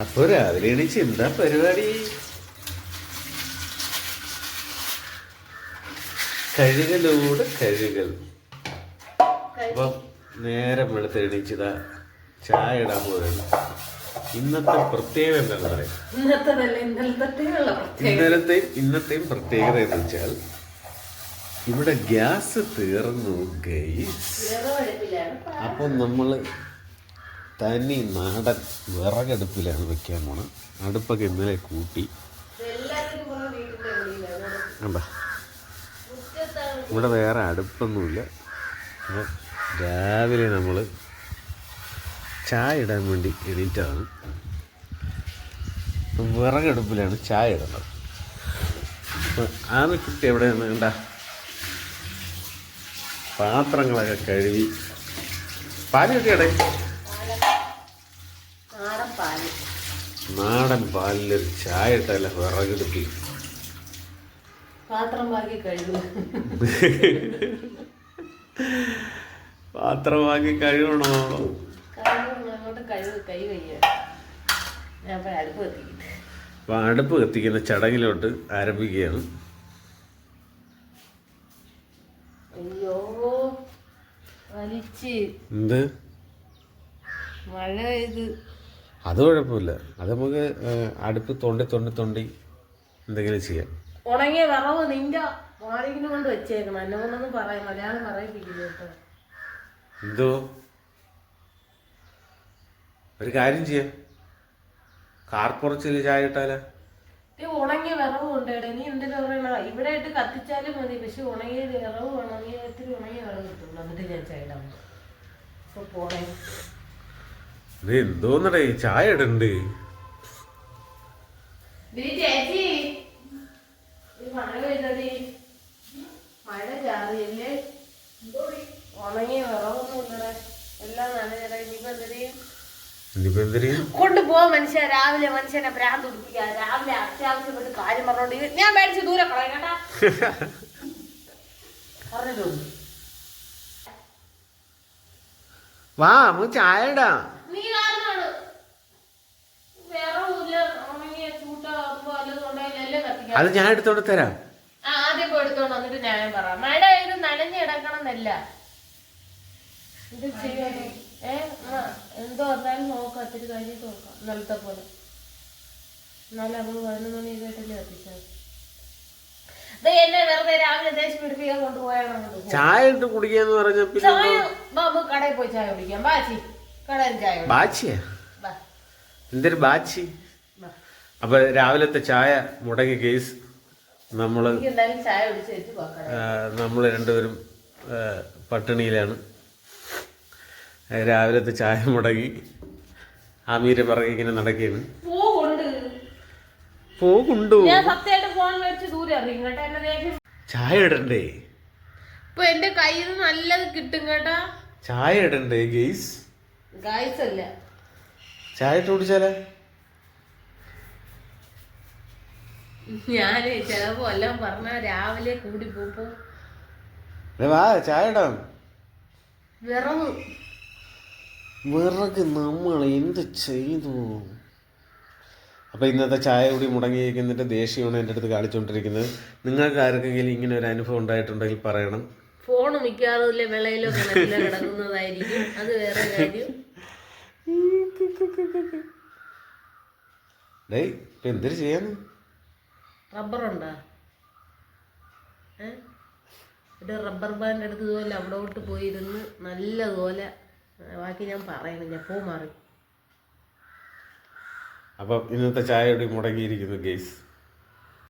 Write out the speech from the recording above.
അപ്പൊ രാവിലെ എണീച്ച് എന്താ പരിപാടി? കഴുകലൂടെ കഴുകൽ. അപ്പം നേരം വെളുത്ത് എണീച്ചതാ ചായ ഇടാൻ പോവുകയാണ് ഇന്നത്തെ പ്രത്യേകത എന്താണെന്ന് പറയാം. ഇന്നലത്തെയും ഇന്നത്തെയും പ്രത്യേകത എന്ന് വെച്ചാൽ ഇവിടെ ഗ്യാസ് തീർന്നു ഗൈസ് അപ്പം നമ്മൾ തനി നാടൻ വിറകടുപ്പിലാണ് വെക്കാൻ പോണത് അടുപ്പൊക്കെ ഇന്നലെ കൂട്ടി. ഇവിടെ വേറെ അടുപ്പൊന്നുമില്ല. രാവിലെ നമ്മൾ ചായ ഇടാൻ വേണ്ടി എണീറ്റാണ് വിറകടുപ്പിലാണ് ചായ ഇടുന്നത് ആമിക്കുട്ടി എവിടെയാണ്? കണ്ട? പാത്രങ്ങളൊക്കെ കഴുകി. പാൽ കിട്ടിയടേ നാടൻ പാലിൽ ഒരു പാലിലൊരു ചായ ഇട്ടല്ല വിറകെടുക്കി പാത്രം വാങ്ങി കഴുകണോ? കഴുകുന്ന അങ്ങോട്ട് കഴുകു കൈ വയ്യ. ഞാൻ അപ്പൊ അടുപ്പ് കത്തിക്കിട്ട്. അപ്പൊ അടുപ്പ് കത്തിക്കുന്ന ചടങ്ങിലോട്ട് ആരംഭിക്കുകയാണ്. അയ്യോ വലിച്ച്. എന്ത്? മഴ പെയ്ത്. അത് കുഴപ്പമില്ല. അത് നമുക്ക് അടുപ്പ് തൊണ്ടി തൊണ്ടി തൊണ്ടി എന്തെങ്കിലും ചെയ്യാം. ഉണങ്ങിയ വിറവ് നിന്റെ വാളിങ്ങനെ കൊണ്ട് വെച്ചേക്കണം. എന്നെ കൊണ്ടൊന്നും പറയാം മലയാളം പറയിപ്പിക്കില്ല കേട്ടോ എന്തോ? ഒരു കാര്യം ചെയ്യാം. കാർപ്പുറച്ചിൽ ചായ ഇട്ടാലോ? ഈ ഉണങ്ങിയ വിറവ് കൊണ്ടേടെ നീ എന്തിനാ പറയണ ഇവിടെ ഇട്ട് കത്തിച്ചാലും മതി. പക്ഷെ ഉണങ്ങിയ വിറവ് വേണം. നീ ഉണങ്ങിയ വിറവ് കിട്ടുള്ളൂ എന്നിട്ട് ഞാൻ ചൈടാം അപ്പൊ പോണേ. ഇത് എന്തോന്നടേ ചായ ഇടണ്ട്. എന്തിനു മനുഷ്യ. രാവിലെ മനുഷ്യനെ ഭ്രാന്ത് ഉടിപ്പിക്കുക രാവിലെ അത്യാവശ്യപ്പെട്ട് കാര്യം പറഞ്ഞോണ്ട് ഞാൻ മേടിച്ച് ദൂരെ കളയാം കേട്ടാ. വാ നമുക്ക് ചായ ഇടാം നീ കാരണമാണ് വേറെ ഇല്ല ഉണങ്ങിയ ചൂട്ട അതുമ്പോ വല്ലതും ഉണ്ടായാലും എല്ലാം കത്തിക്കാം അത് ഞാൻ എടുത്തോണ്ട് തരാം. ആദ്യം എടുത്തോണ്ട് വന്നിട്ട് ഞാൻ പറ. മഴ ഇത് നനഞ്ഞ് ചെയ്യാൻ ഏ എന്തോ നോക്കാം കഴിഞ്ഞിട്ട് നോക്കാം. ഇന്നലത്തെ പോലെ. എന്നാലും പതിനൊന്ന് മണി. ചായ ഇട്ട് കുടിക്കാന്ന് പറഞ്ഞ കടയിൽ പോയി ചായ കുടിക്കാം. ബാച്ചി കടയിൽ ചായ. ബാച്ചിയാ? എന്തൊരു ബാച്ചി. അപ്പൊ രാവിലത്തെ ചായ മുടങ്ങി കേസ് നമ്മൾ നമ്മൾ രണ്ടുപേരും പട്ടിണിയിലാണ്. രാവിലത്തെ ചായ മുടങ്ങി. അമീര് പറയും ഇങ്ങനെ നടക്കുകയാണ് പോകുണ്ട് ചായ ഇടണ്ടേ? ഇപ്പൊ എന്റെ കയ്യിൽ നല്ലത് കിട്ടും കേട്ടാ. ചായ ഇടണ്ടേ ഗെയ്സ്? ഗൈസ് അല്ല. ചായ ഇട്ട് കുടിച്ചാലോ? ഞാൻ ചിലപ്പോ എല്ലാം പറഞ്ഞ രാവിലെ കൂടി പോപ്പോ ചായ ഇടാം. വിറവ് വിറക് നമ്മൾ എന്ത് ചെയ്തു? അപ്പൊ ഇന്നത്തെ ചായ കൂടി മുടങ്ങിയിരിക്കുന്നിട്ട് ദേഷ്യമാണ് എന്റെ അടുത്ത് കാണിച്ചുകൊണ്ടിരിക്കുന്നത് നിങ്ങൾക്ക് ആർക്കെങ്കിലും ഇങ്ങനെ ഒരു അനുഭവം ഉണ്ടായിട്ടുണ്ടെങ്കിൽ പറയണം. ഫോൺ മിക്കാറില്ല വിളയിലോ കിണറ്റിലോ കിടക്കുന്നതായിരിക്കും. അത് വേറെ കാര്യം. ഡേയ് ഇപ്പൊ എന്തിനു ചെയ്യാന്ന്? റബ്ബറുണ്ടോ? ഏ? ഒരു റബ്ബർ ബാൻഡ് എടുത്ത് ഇതുപോലെ അവിടോട്ട് പോയിരുന്ന് നല്ലതുപോലെ ബാക്കി ഞാൻ പറയണം ഞാൻ പോ മാറി. അപ്പം ഇന്നത്തെ ചായ മുടങ്ങിയിരിക്കുന്നു ഗെയ്സ്